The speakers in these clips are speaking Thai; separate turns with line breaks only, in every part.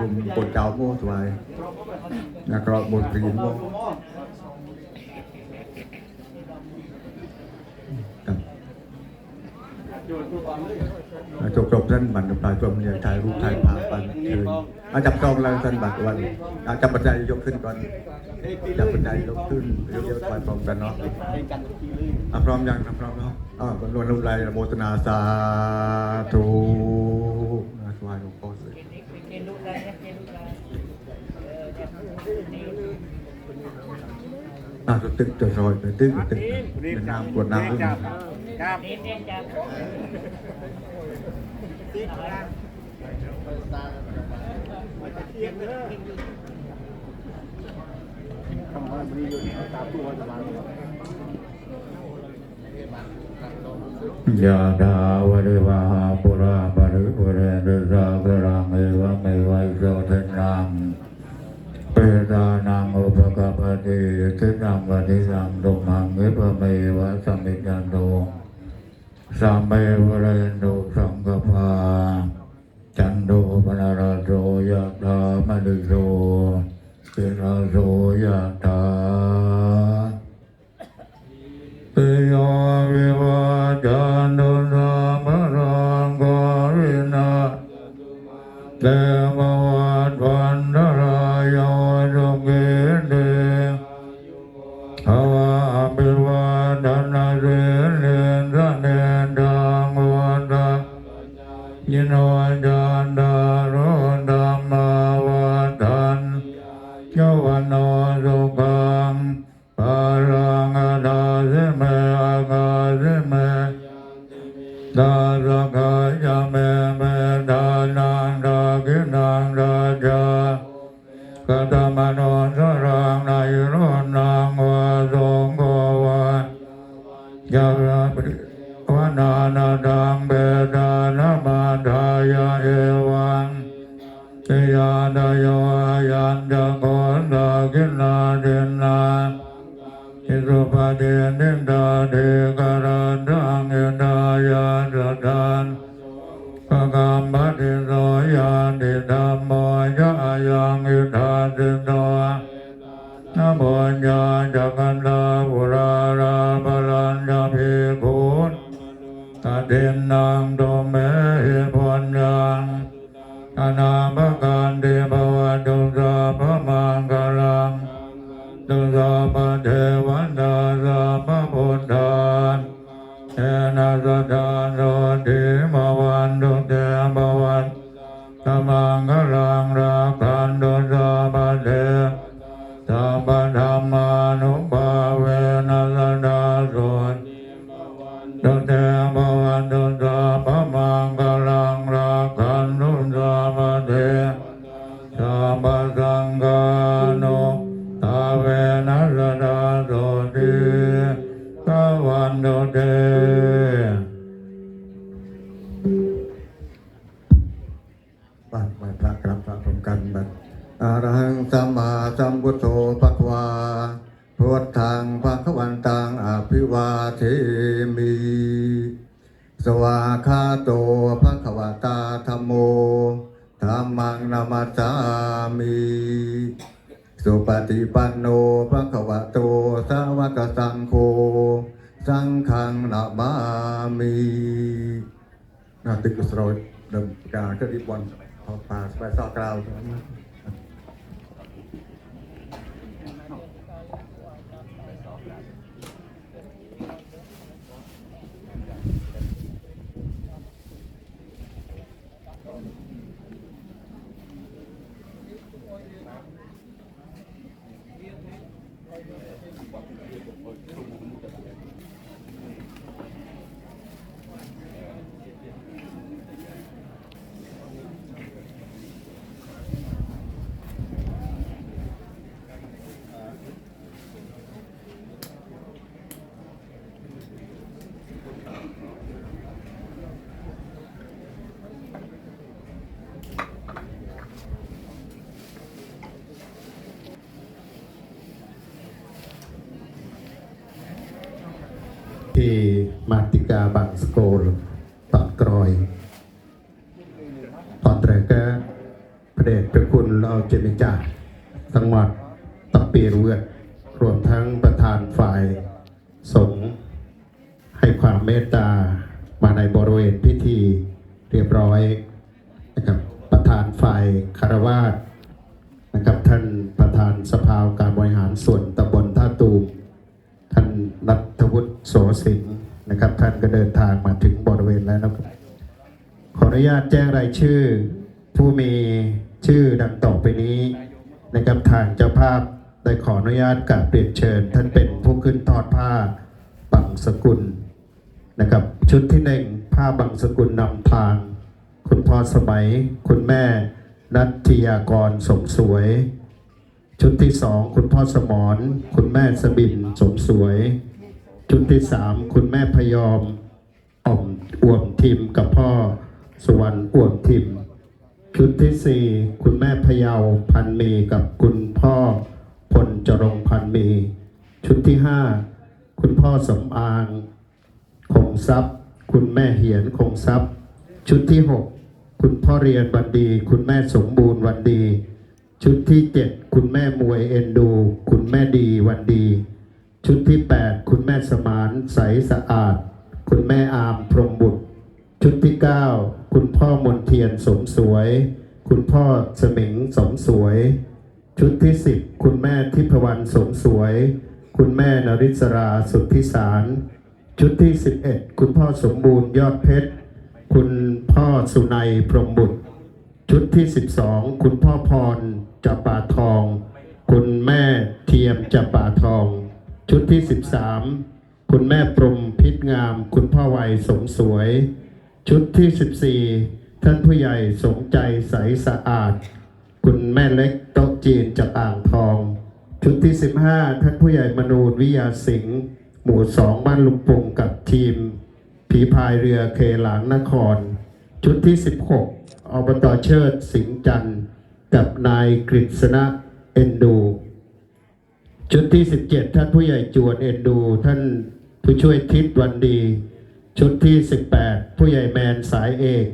รุมปวดเจ้าโม่สบายนักร้อบนตรีนโม่ครับจบจบท่านบัตรปลายจมเนี่ยถ่ายรูปถ่ายภาพปันเชิญอาจับจองแล้วท่านบัตรวันอาจับปัจจัยยกขึ้นก่อนจับปัจจัยยกขึ้นเรียกๆไปพร้อมกันเนาะพร้อมยังครับพร้อมแล้วอ่าบรรลุลงไรโมทนาสาธุ ตัวตึกตัวซอยตัวตึกตัวตึกเป็นน้ำกวดน้ำด้วย
ครับ
ยะดาวริวหาปุราบริปุเรนติสากรังเอวะเมวัยโสทนัง ปตานังอุปกปปติทินังปฏิสังตุมังวิปเมวะสัมมิจันโตสัมเมวเรนตุสังกปาจันโดปนารโสยะธามณิโสติราโสยะธา ตมโนสรังนายโรนังวาสงโกวายาราปริวนานาดังเบดานามาทายาเอวังเตยาดายโยยันจะโกนดากินนาเดนนาอิสุปะเดนินดาเดการันดังเอดายาดดานปะกามบัติโสยานิธรรมโม ยะยังอิทาสิโตนะโมญาจักขันตาบุราราบาลันยาภิกขุตะเดนนางโดเมหิพันยังอนาภการเดภวะตุสาพมังกลังตุสาปเทวันดาสาพพุทธานเอนะสะทานโรติมวันตุเตภวันตมังก สัพพสังฆานุตาเวนะสดาโสติสวันตุเต
บ้านไหว้พระกราบพระพร้อมกันบัดอารหังสัมมาสัมพุทโธภะคะวาพุทธังภะคะวันตังอภิวาเทมิ สวาคาโตภะคะวตาธัมโม มมังนามัสามิสุปฏิปันโนภะคะวะโตสาวกสังโฆสังฆังนามามินาตึกสโรยดำการก็รีบวันพอปาสไปสอกราว
ที่มาติกาบังสโกลตอนกรอย ตอนแรกก็พระเดชพระคุณเราเจมิจ่าจังหวัดตะปีเวดรวมทั้งประธานฝ่ายสงฆ์ให้ความเมตตามาในบริเวณพิธีเรียบร้อยนะครับประธานฝ่ายคารวาสนะครับท่านประธานสภาการบริหารส่วนตำบลท่าตูม โสสิงห์นะครับ ท่านก็เดินทางมาถึงบริเวณแล้วนะครับ ขออนุญาตแจ้งรายชื่อ ผู้มีชื่อดังต่อไปนี้นะครับทางเจ้าภาพได้ขออนุญาตกราบเรียนเชิญ ท่านเป็นผู้ขึ้นทอดผ้าบังสกุลนะครับ ชุดที่หนึ่งผ้าบังสกุลนำทาง คุณพ่อสมัย คุณแม่นัทยากรสมสวย ชุดที่สองคุณพ่อสมรคุณแม่สบินสมสวย ชุดที่สามคุณแม่พยอมอ่อมอ่วมทิมกับพ่อสุวรรณอ่วมทิม ชุดที่สี่คุณแม่พยาวพันมีกับคุณพ่อพลจรงพันมี ชุดที่ห้าคุณพ่อสมอางคงทรัพย์ คุณแม่เหียนคงทรัพย์ ชุดที่หกคุณพ่อเรียนวันดี คุณแม่สมบูรณ์วันดี ชุดที่เจ็ดคุณแม่มวยเอ็นดู คุณแม่ดีวันดี ชุดที่แปดคุณแม่สมานใสสะอาด คุณแม่อามพรหมบุตร ชุดที่เก้าคุณพ่อมนเทียนสมสวย คุณพ่อสมิงสมสวย ชุดที่สิบคุณแม่ทิพวรรณสมสวย คุณแม่นริศราสุทธิสาร ชุดที่สิบเอ็ดคุณพ่อสมบูรณ์ยอดเพชร คุณพ่อสุนัยพรหมบุตร ชุดที่ 12 คุณพ่อพรจับป่าทอง คุณแม่เทียมจับป่าทอง ชุดที่ 13 คุณแม่ปรมพิษงาม คุณพ่อวัยสมสวย ชุดที่ 14 ท่านผู้ใหญ่สมใจใสสะอาด คุณแม่เล็กโต๊ะจีนจากอ่างทอง ชุดที่ 15 ท่านผู้ใหญ่มนูนวิยาสิงห์หมู่สองบ้านลุงปงกับทีม ผีพายเรือเคหลางนคร ชุดที่ 16อบตเชิดสิงห์จันทร์กับนายกฤษณะเอ็นดู ชุดที่ 17 ท่านผู้ใหญ่จวนเอ็นดู ท่านผู้ช่วยทิศวันดี ชุดที่ 18 ผู้ใหญ่แมนสายเอก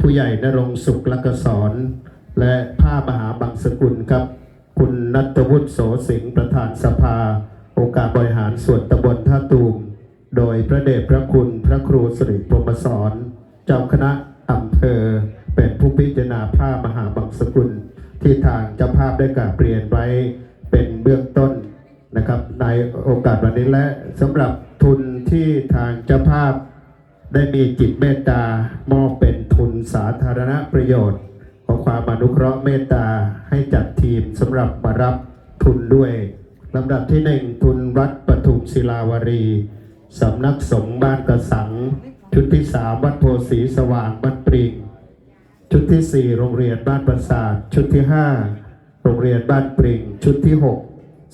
ผู้ใหญ่นรงสุขลักษร และผ้ามหาบังสกุลครับ คุณนัทวุฒิโสสิงห์ประธานสภา องค์การบริหารส่วนตำบลท่าตูม โดยพระเดชพระคุณพระครูสิริพรมสอนเจ้าคณะอำเภอ เป็นผู้พิจารณาผ้ามหาบังสกุล ที่ทางเจ้าภาพได้กราบเรียนไว้เป็นเบื้องต้น นะครับในโอกาสวันนี้และสำหรับทุนที่ทางเจ้าภาพได้มีจิตเมตตามอบเป็นทุนสาธารณประโยชน์ ของความอนุเคราะห์เมตตาให้จัดทีมสำหรับมารับทุนด้วยลำดับที่หนึ่งทุนวัดปทุมศิลาวรีสำนักสงฆ์บ้านกระสัง ชุดที่สามวัดโพสีสว่างบ้านปริง ชุดที่สี่โรงเรียนบ้านประสาท ชุดที่ห้าโรงเรียนบ้านปริง ชุดที่หก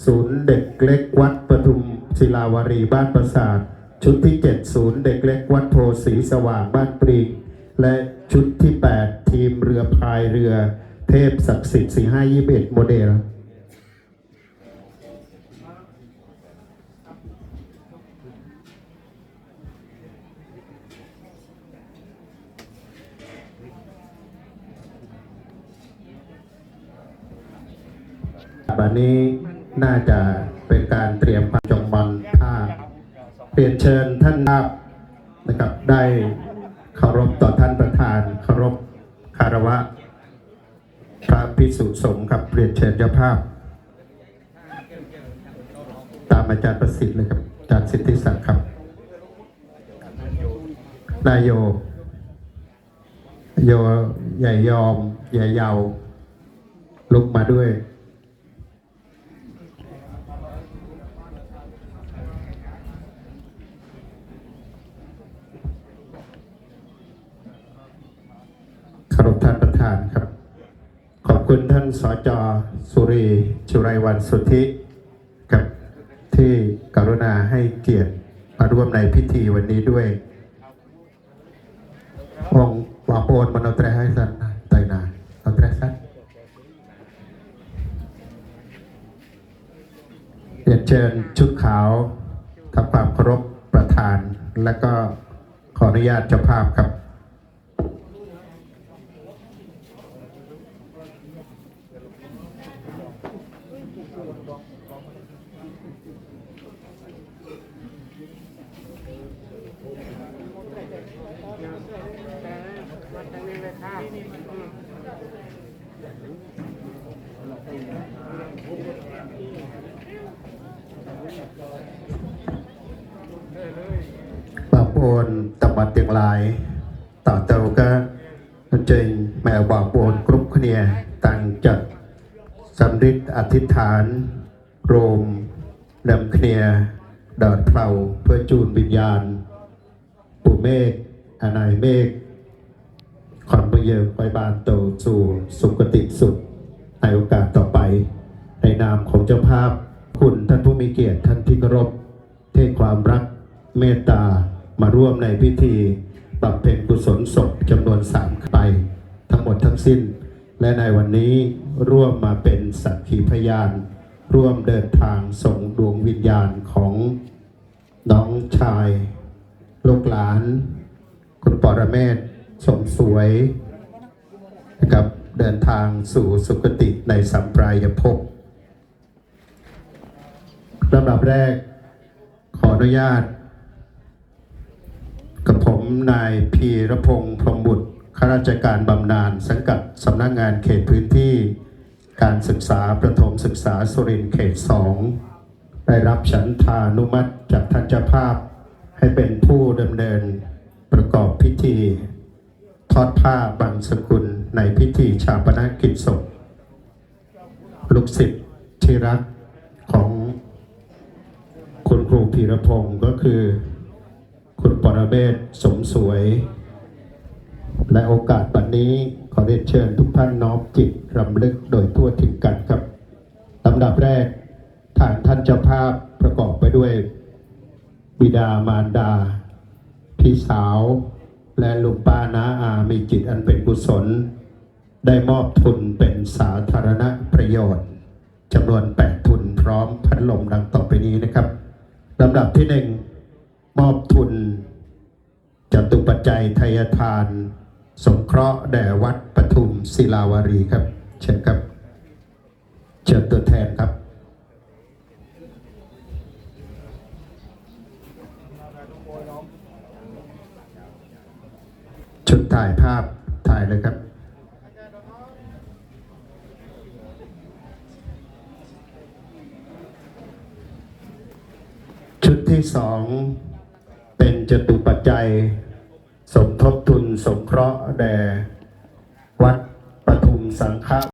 ศูนย์เด็กเล็กวัดปทุมศิลาวรีบ้านประสาท ชุดที่เจ็ดศูนย์เด็กเล็กวัดโพสีสว่างบ้านปริงและชุดที่แปดทีมเรือพายเรือ เทพศักดิ์สิทธิ์สี่ห้ายี่สิบเอ็ดโมเดลวันนี้ น่าจะเป็นการเตรียมความจงบันผ้าเปลี่ยนเชิญท่านภาพนะครับได้เคารพต่อท่านประธานเคารพคารวะ พระพิสุสงฆ์ครับเปลี่ยนเชิญเจ้าภาพ ตามอาจารย์ประสิทธิ์เลยครับอาจารย์สิทธิศักดิ์ครับนายโย โยใหญ่ยอมใหญ่เยาวลุกมาด้วย เคารพท่านครับ ขอบคุณท่านสจสุรีชุไรวันสุทธิครับที่กรุณาให้เกียรติมาร่วมในพิธีวันนี้ด้วยองค์วาโปนมโนตรให้สันไตนาเอาแตรสันเรียนเชิญชุดขาวทำความเคารพประธาน และก็ขออนุญาตเจ้าภาพครับ bà buồn tập mặt tiếng lại tạo tàu ca trình mẹ bà buồn cúp khnia tăng chật sâm rít ở thiết thán rồm đầm khnia đợt phàu với chùn bình dàn ปู่เมฆอนายเมฆ เยิงไปบานโตสู่สุคติสุดในโอกาสต่อไป ในนามของเจ้าภาพคุณท่านผู้มีเกียรติท่านที่เคารพเทความรักเมตตามาร่วมในพิธีบำเพ็ญกุศลศพจำนวนสามไป ทั้งหมดทั้งสิ้น และในวันนี้ร่วมมาเป็นสักขีพยาน ร่วมเดินทางส่งดวงวิญญาณของน้องชาย ลูกหลาน คุณปรเมศสมสวย นะครับเดินทางสู่สุคติในสัมปรายภพลำดับแรกขออนุญาต กับผมนายพีรพงศ์พรมบุตรข้าราชการบำนาญสังกัดสำนักงานเขตพื้นที่ การศึกษาประถมศึกษาสุรินทร์เขตสองได้รับฉันทานุมัติจากท่านเจ้าภาพ ให้เป็นผู้ดำเนินประกอบพิธี ทอดผ้าบังสกุล ในพิธีชาปนกิจศพลูกศิษย์ที่รักของคุณครูพีรพงศ์ก็คือ คุณปรเมศสมสวย และโอกาสบัดนนี้ขอเรียนเชิญทุกท่านน้อมจิตรำลึกโดยทั่วถึงกันครับลำดับแรกทางท่านเจ้าภาพประกอบไปด้วย บิดามารดา พี่สาว และลุงป้าน้าอามีจิตอันเป็นกุศล ได้มอบทุนเป็นสาธารณประโยชน์จำนวน 8 ทุนพร้อมพัดลมดังต่อไปนี้นะครับลำดับที่หนึ่งมอบทุนจตุปัจจัยทยทาน สงเคราะห์แด่วัดปทุมศิลาวารีครับ เชิญครับ เชิญตัวแทนครับชุดถ่ายภาพถ่ายเลยครับ ชุด ที่สองเป็นจตุปัจจัย สมทบทุนสงเคราะห์แด่วัดปทุมสังฆ